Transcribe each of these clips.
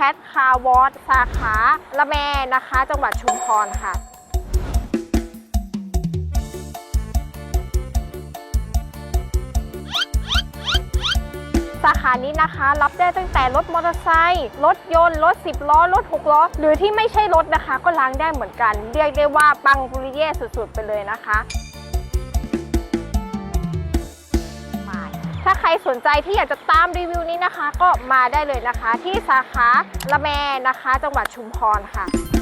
แคทคาวอสสาขาละแมนะคะ จังหวัดชุมพรค่ะสาขานี้นะคะ รับได้ตั้งแต่รถมอเตอร์ไซค์รถยนต์รถ 10 ล้อรถ 6 ล้อ หรือที่ไม่ใช่รถนะคะ ก็ล้างได้เหมือนกัน เรียกได้ว่าปังปุริเย่สุดๆ ไปเลยนะคะ ถ้าใครสนใจที่อยากจะตามรีวิวนี้นะคะ ก็มาได้เลยนะคะ ที่สาขาละแมนะคะ จังหวัดชุมพรค่ะ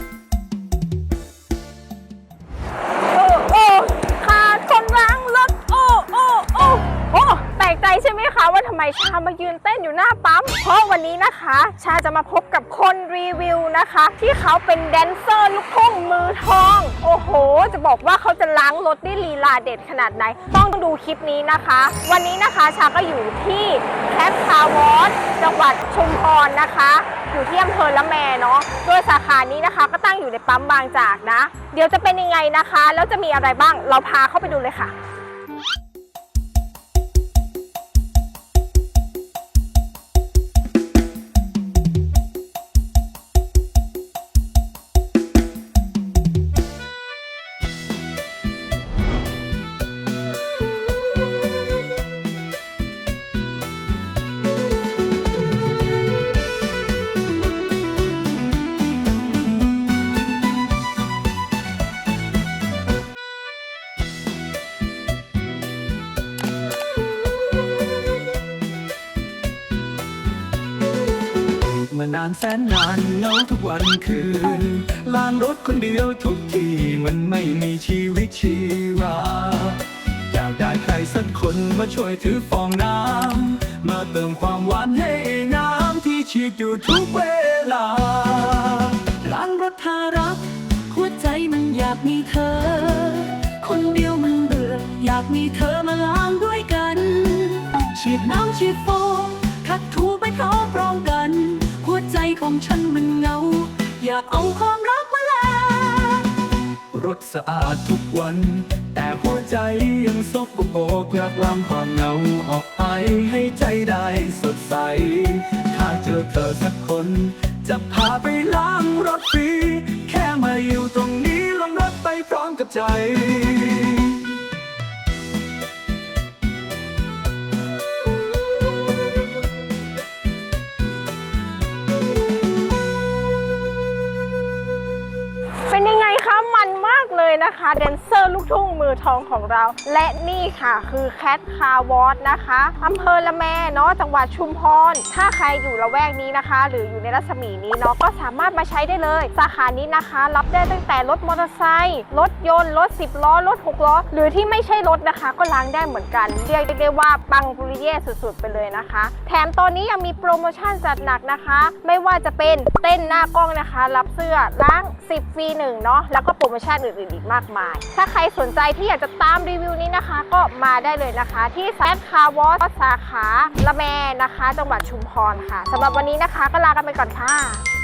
ไมชามายืนเต้นอยู่หน้าปั๊ม เพราะวันนี้นะคะ ชาจะมาพบกับคนรีวิวนะคะ ที่เขาเป็นแดนเซอร์ลูกทุ่งมือทอง โอ้โห จะบอกว่าเขาจะล้างรถได้ลีลาเด็ดขนาดไหน ต้องดูคลิปนี้นะคะ วันนี้นะคะชาก็อยู่ที่แคทคาวอสจังหวัดชุมพรนะคะอยู่ที่อำเภอละแมเนาะ โดยสาขานี้นะคะก็ตั้งอยู่ในปั๊มบางจากนะ เดี๋ยวจะเป็นยังไงนะคะ แล้วจะมีอะไรบ้าง เราพาเข้าไปดูเลยค่ะ มานานแสนนานเงาทุกวันคืนล้างรถคนเดียวทุกทีมันไม่มีชีวิตชีวาอยากได้ใครสักคนมาช่วยถือฟองน้ำมาเติมความหวานให้น้ำที่ฉีดอยู่ทุกเวลาล้างรถทารักหัวใจมันอยากมีเธอ คนเดียวมันเบื่ออยากมีเธอมาล้างด้วยกันฉีดน้ำฉีดฟมขั ของฉันมันเงา อยากเอาความรักมาแลกรถสะอาดทุกวัน แต่หัวใจยังซบโบกอยากล้างความเหงาออกไปให้ใจได้สดใส ถ้าเจอเธอสักคน จะพาไปล้างรถฟรี แค่มาอยู่ตรงนี้ลงรถไปพร้อมกับใจ เป็นยังไงคะมันมากเลยนะคะแดนเซอร์ลูกทุ่งมือทองของเรา และนี่ค่ะคือแคทคาวอสนะคะอำเภอละแมเนาะจังหวัดชุมพร ถ้าใครอยู่ละแวกนี้นะคะ หรืออยู่ในรัศมีนี้เนาะก็สามารถมาใช้ได้เลย สาขานี้นะคะ รับได้ตั้งแต่รถมอเตอร์ไซค์รถยนต์รถ 10 ล้อ รถ 6 ล้อ หรือที่ไม่ใช่รถนะคะ ก็ล้างได้เหมือนกัน เรียกได้ว่าปังปุริเย่สุดๆ ไปเลยนะคะ แถมตอนนี้ยังมีโปรโมชั่นจัดหนักนะคะ ไม่ว่าจะเป็นเต้นหน้ากล้องนะคะ รับเสื้อล้าง 10ฟรีหนึ่งเนาะแล้วก็โปรโมชั่นอื่นๆอีกมากมาย ถ้าใครสนใจที่อยากจะตามรีวิวนี้นะคะ ก็มาได้เลยนะคะ ที่แซนคาวอสสาขาละแมนะคะ จังหวัดชุมพรค่ะสำหรับวันนี้นะคะ ก็ลากันไปก่อนค่ะ